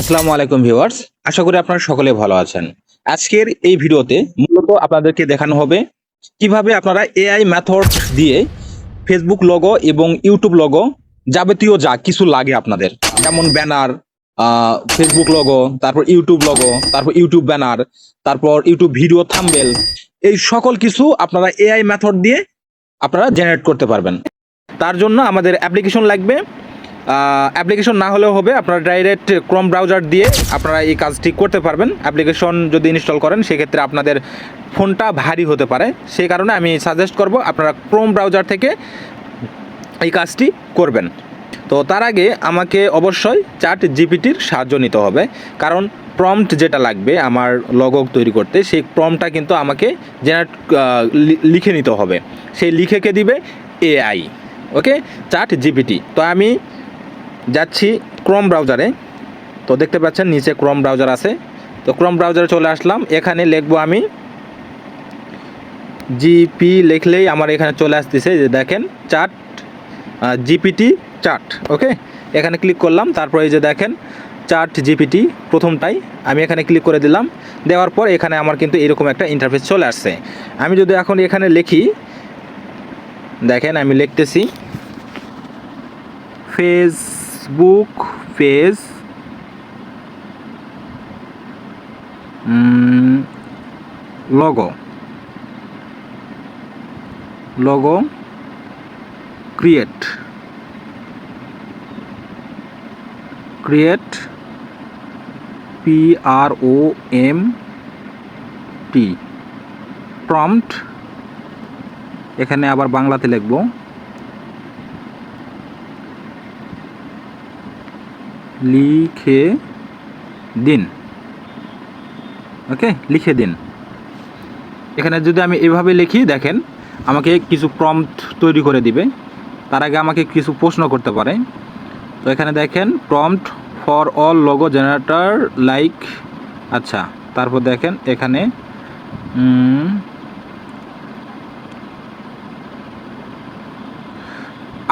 আসসালামু আলাইকুম ভিউয়ার্স, আশা করি আপনারা সকলে ভালো আছেন। আজকের এই ভিডিওতে মূলত আপনাদেরকে দেখানো হবে কীভাবে আপনারা এআই মেথড দিয়ে ফেসবুক লগো এবং ইউটিউব লগো যাবতীয় যা কিছু লাগে আপনাদের, যেমন ব্যানার ফেসবুক লগো তারপর ইউটিউব লগো তারপর ইউটিউব ব্যানার তারপর ইউটিউব ভিডিও থাম্বেল এই সকল কিছু আপনারা এআই মেথড দিয়ে আপনারা জেনারেট করতে পারবেন। তার জন্য আমাদের অ্যাপ্লিকেশন লাগবে অ্যাপ্লিকেশন না হলেও হবে, আপনারা ডাইরেক্ট ক্রোম ব্রাউজার দিয়ে আপনারা এই কাজটি করতে পারবেন। অ্যাপ্লিকেশন যদি ইনস্টল করেন, সেক্ষেত্রে আপনাদের ফোনটা ভারী হতে পারে। সেই কারণে আমি সাজেস্ট করব, আপনারা ক্রোম ব্রাউজার থেকে এই কাজটি করবেন। তো তার আগে আমাকে অবশ্যই চার্ট জিপিটির সাহায্য নিতে হবে। কারণ প্রম্পট যেটা লাগবে আমার লগো তৈরি করতে, সেই প্রম্পটটা কিন্তু আমাকে জেনারেট লিখে নিতে হবে। সেই লিখেকে দিবে? এআই ওকে চার্ট জিপিটি তো আমি যাচ্ছি ক্রোম ব্রাউজারে তো দেখতে পাচ্ছেন, নিচে ক্রোম ব্রাউজার আছে। তো ক্রোম ব্রাউজারে চলে আসলাম। এখানে লিখব আমি জিপি লিখলেই আমার এখানে চলে আসতেছে যে দেখেন চার্ট জিপিটি চার্ট ওকে এখানে ক্লিক করলাম, তারপরে এই যে দেখেন চার্ট জিপিটি প্রথমটাই আমি এখানে ক্লিক করে দিলাম। দেওয়ার পর এখানে আমার কিন্তু এরকম একটা ইন্টারফেস চলে আসছে। আমি যদি এখন এখানে লিখি, দেখেন আমি লিখতেছি Facebook page logo logo create create P R O M T prompt এখানে আবার বাংলাতে লিখব লিখে দিন। ওকে লিখে দিন। এখানে যদি আমি এভাবে লিখি, দেখেন, আমাকে কিছু প্রম্পট তৈরি করে দিবে। তার আগে আমাকে কিছু প্রশ্ন করতে পারে। তো এখানে দেখেন prompt for all logo generator like আচ্ছা তারপর দেখেন, এখানে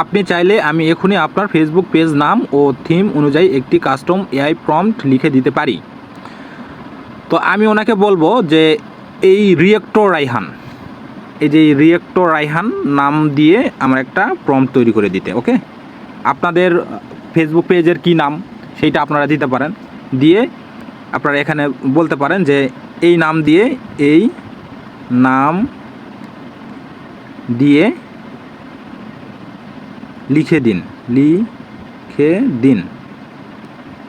আপনি চাইলে আমি এখনই আপনার ফেসবুক পেজ নাম ও থিম অনুযায়ী একটি কাস্টম এআই প্রম্পট লিখে দিতে পারি। তো আমি ওনাকে বলব যে এই রিয়েক্টর রাইহান এই যে রিয়েক্টর রাইহান নাম দিয়ে আমার একটা প্রম্পট তৈরি করে দিতে ওকে আপনাদের ফেসবুক পেজের কি নাম সেইটা আপনারা দিতে পারেন। দিয়ে আপনারা এখানে বলতে পারেন যে এই নাম দিয়ে, এই নাম দিয়ে লিখে দিন লিখে দিন।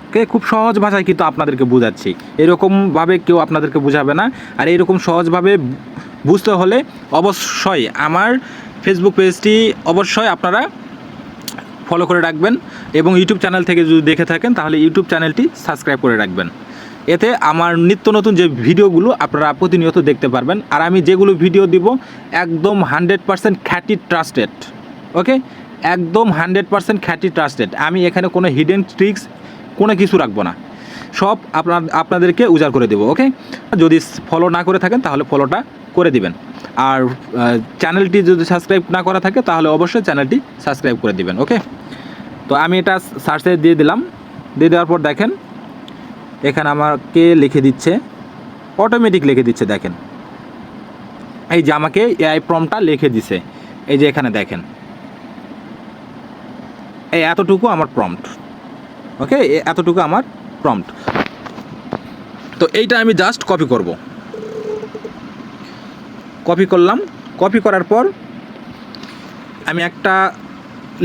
ওকে খুব সহজ ভাষায় কিন্তু আপনাদেরকে বোঝাচ্ছি। এরকমভাবে কেউ আপনাদেরকে বোঝাবে না। আর এরকম সহজভাবে বুঝতে হলে অবশ্যই আমার ফেসবুক পেজটি অবশ্যই আপনারা ফলো করে রাখবেন এবং ইউটিউব চ্যানেল থেকে যদি দেখে থাকেন, তাহলে ইউটিউব চ্যানেলটি সাবস্ক্রাইব করে রাখবেন। এতে আমার নিত্য নতুন যে ভিডিওগুলো আপনারা প্রতিনিয়ত দেখতে পারবেন। আর আমি যেগুলো ভিডিও দিব, একদম হান্ড্রেড পারসেন্ট খ্যাটি ট্রাস্টেড ওকে একদম হান্ড্রেড পারসেন্ট খ্যাটি ট্রাস্টেড আমি এখানে কোনো হিডেন ট্রিক্স কোনো কিছু রাখব না। সব আপনার, আপনাদেরকে উজাড় করে দেবো ওকে যদি ফলো না করে থাকেন, তাহলে ফলোটা করে দিবেন। আর চ্যানেলটি যদি সাবস্ক্রাইব না করা থাকে, তাহলে অবশ্যই চ্যানেলটি সাবস্ক্রাইব করে দিবেন ওকে তো আমি এটা সার্চে দিয়ে দিলাম। দিয়ে দেওয়ার পর দেখেন, এখানে আমাকে লিখে দিচ্ছে অটোমেটিক লিখে দিচ্ছে, দেখেন। এই যে আমাকে এআই প্রমটা লিখে দিছে। এই যে এখানে দেখেন। এই এতটুকু আমার প্রম্পট ওকে এতটুকু আমার প্রম্পট তো এইটা আমি জাস্ট কপি করব। কপি করলাম। কপি করার পর আমি একটা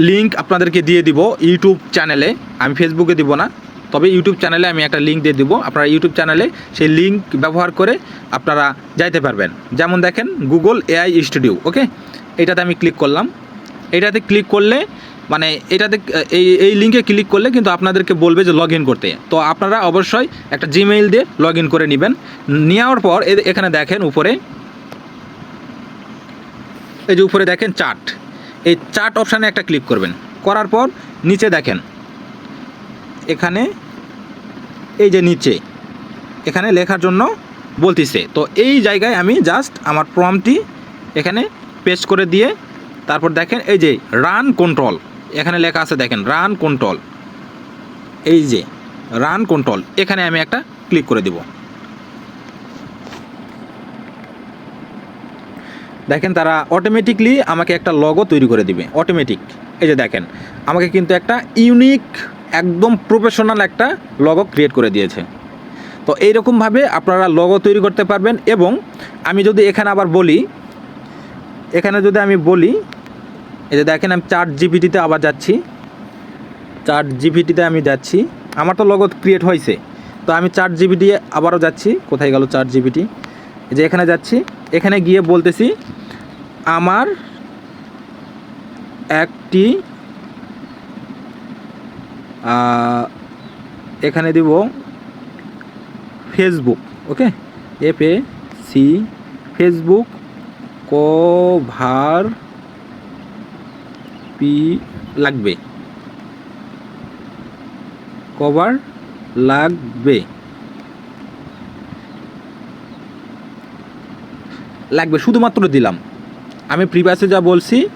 লিঙ্ক আপনাদেরকে দিয়ে দিব ইউটিউব চ্যানেলে আমি ফেসবুকে দিব না। তবে ইউটিউব চ্যানেলে আমি একটা লিঙ্ক দিয়ে দিব। আপনারা ইউটিউব চ্যানেলে সেই লিঙ্ক ব্যবহার করে আপনারা যাইতে পারবেন। যেমন দেখেন গুগল এআই স্টুডিও ওকে এটাতে আমি ক্লিক করলাম। এটাতে ক্লিক করলে মানে এটাতে, এই এই লিঙ্কে ক্লিক করলে কিন্তু আপনাদেরকে বলবে যে লগ করতে। তো আপনারা অবশ্যই একটা জিমেইল দিয়ে লগ করে নেবেন। নেওয়ার পর এখানে দেখেন উপরে, এই যে উপরে দেখেন চার্ট এই চার্ট অপশানে একটা ক্লিক করবেন। করার পর নিচে দেখেন, এখানে, এই যে নিচে, এখানে লেখার জন্য বলতিছে। তো এই জায়গায় আমি জাস্ট আমার প্রমটি এখানে পেস্ট করে দিয়ে, তারপর দেখেন এই যে রান কন্ট্রোল এখানে লেখা আছে দেখেন রান কন্ট্রোল এই যে রান কন্ট্রোল এখানে আমি একটা ক্লিক করে দিব। দেখেন তারা অটোমেটিকলি আমাকে একটা লগো তৈরি করে দিবে অটোমেটিক এই যে দেখেন, আমাকে কিন্তু একটা ইউনিক একদম প্রফেশনাল একটা লগো ক্রিয়েট করে দিয়েছে। তো এইরকমভাবে আপনারা লগো তৈরি করতে পারবেন এবং আমি যদি এখানে আবার বলি, এখানে যদি আমি বলি এই যে দেখেন আমি চার জিপিটিতে আবার যাচ্ছি। চার জিপিটিতে আমি যাচ্ছি। আমার তো লগত ক্রিয়েট হয়েছে। তো আমি চার জিবিটি আবারও যাচ্ছি। কোথায় গেল চার জিবিটি যে এখানে যাচ্ছি। এখানে গিয়ে বলতেছি, আমার একটি এখানে দিব Facebook okay F A C Facebook cover P লাগবে। কভার লাগবে। লাগবে, শুধুমাত্র দিলাম। আমি প্রিভাসে যা বলছি,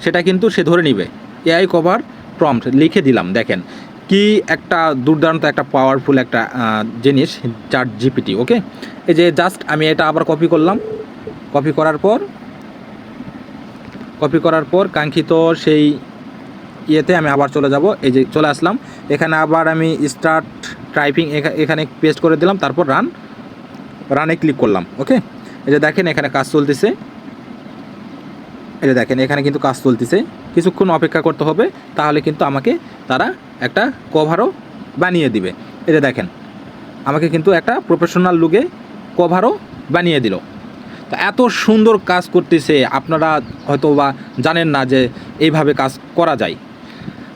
সেটা কিন্তু সে ধরে নিবে। এআই কভার প্রম্পট লিখে দিলাম, দেখেন। কি একটা দুর্দান্ত, একটা পাওয়ারফুল একটা জিনিস চার জিপিটি ওকে এই যে জাস্ট আমি এটা আবার কপি করলাম। কপি করার পর কপি করার পর কাঙ্ক্ষিত সেই ইয়েতে আমি আবার চলে যাব। এই যে চলে আসলাম। এখানে আবার আমি স্টার্ট টাইপিং এখানে পেস্ট করে দিলাম, তারপর রান রানে ক্লিক করলাম ওকে এই যে দেখেন এখানে কাজ চলতেছে। এই যে দেখেন, এখানে কিন্তু কাজ চলতেছে। কিছুক্ষণ অপেক্ষা করতে হবে, তাহলে কিন্তু আমাকে তারা একটা কভারও বানিয়ে দিবে। এই যে দেখেন, আমাকে কিন্তু একটা প্রফেশনাল লুকে কভারও বানিয়ে দিল। তো এত সুন্দর কাজ করতেছে, আপনারা হয়তো বা জানেন না যে এইভাবে কাজ করা যায়।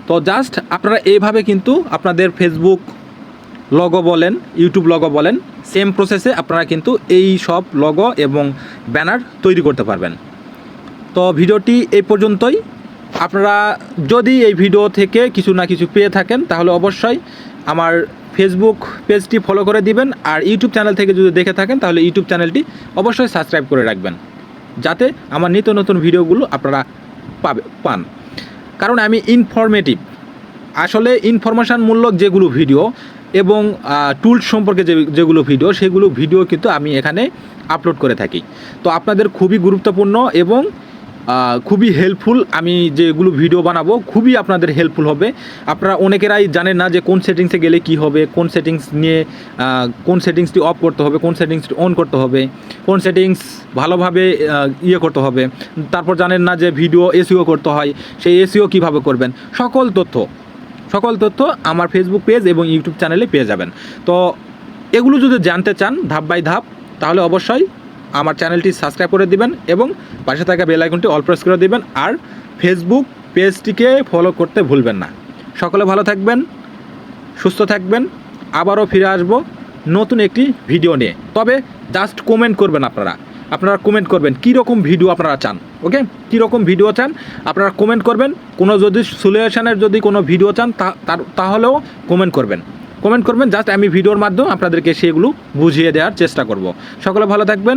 তো জাস্ট আপনারা এইভাবে কিন্তু আপনাদের ফেসবুক লগো বলেন ইউটিউব লগো বলেন সেম প্রসেসে আপনারা কিন্তু এই সব লগো এবং ব্যানার তৈরি করতে পারবেন। তো ভিডিওটি এই পর্যন্তই। আপনারা যদি এই ভিডিও থেকে কিছু না কিছু পেয়ে থাকেন, তাহলে অবশ্যই আমার ফেসবুক পেজটি ফলো করে দিবেন আর ইউটিউব চ্যানেল থেকে যদি দেখে থাকেন, তাহলে ইউটিউব চ্যানেলটি অবশ্যই সাবস্ক্রাইব করে রাখবেন, যাতে আমার নিত্য নতুন ভিডিওগুলো আপনারা পাবে, পান। কারণ আমি ইনফরমেটিভ আসলে ইনফরমেশানমূলক যেগুলো ভিডিও এবং টুলস সম্পর্কে যে, যেগুলো ভিডিও সেগুলো ভিডিও কিন্তু আমি এখানে আপলোড করে থাকি। তো আপনাদের খুবই গুরুত্বপূর্ণ এবং খুবই হেল্পফুল আমি যেগুলো ভিডিও বানাবো, খুবই আপনাদের হেল্পফুল হবে। আপনারা অনেকেরাই জানেন না যে কোন সেটিংসে গেলে কি হবে, কোন সেটিংস নিয়ে কোন সেটিংসটি অফ করতে হবে, কোন সেটিংসটি অন করতে হবে, কোন সেটিংস ভালোভাবে ইয়ে করতে হবে। তারপর জানেন না যে ভিডিও এসিও করতে হয়, সেই এসিও কীভাবে করবেন? সকল তথ্য সকল তথ্য আমার ফেসবুক পেজ এবং ইউটিউব চ্যানেলে পেয়ে যাবেন। তো এগুলো যদি জানতে চান ধাপ বাই ধাপ, তাহলে অবশ্যই আমার চ্যানেলটি সাবস্ক্রাইব করে দিবেন এবং পাশে থাকা বেল আইকনটি অল প্রেস করে দিবেন আর ফেসবুক পেজটিকে ফলো করতে ভুলবেন না। সকলে ভালো থাকবেন, সুস্থ থাকবেন, আবারও ফিরে আসব নতুন একটি ভিডিও নিয়ে। তবে জাস্ট কমেন্ট করবেন আপনারা। আপনারা কমেন্ট করবেন কী রকম ভিডিও আপনারা চান ওকে কী রকম ভিডিও চান, আপনারা কমেন্ট করবেন। কোনো যদি সলিউশনের যদি কোনো ভিডিও চান তাহলেও কমেন্ট করবেন। কমেন্ট করবেন জাস্ট আমি ভিডিওর মাধ্যমে আপনাদেরকে সেগুলো বুঝিয়ে দেওয়ার চেষ্টা করব। সকলে ভালো থাকবেন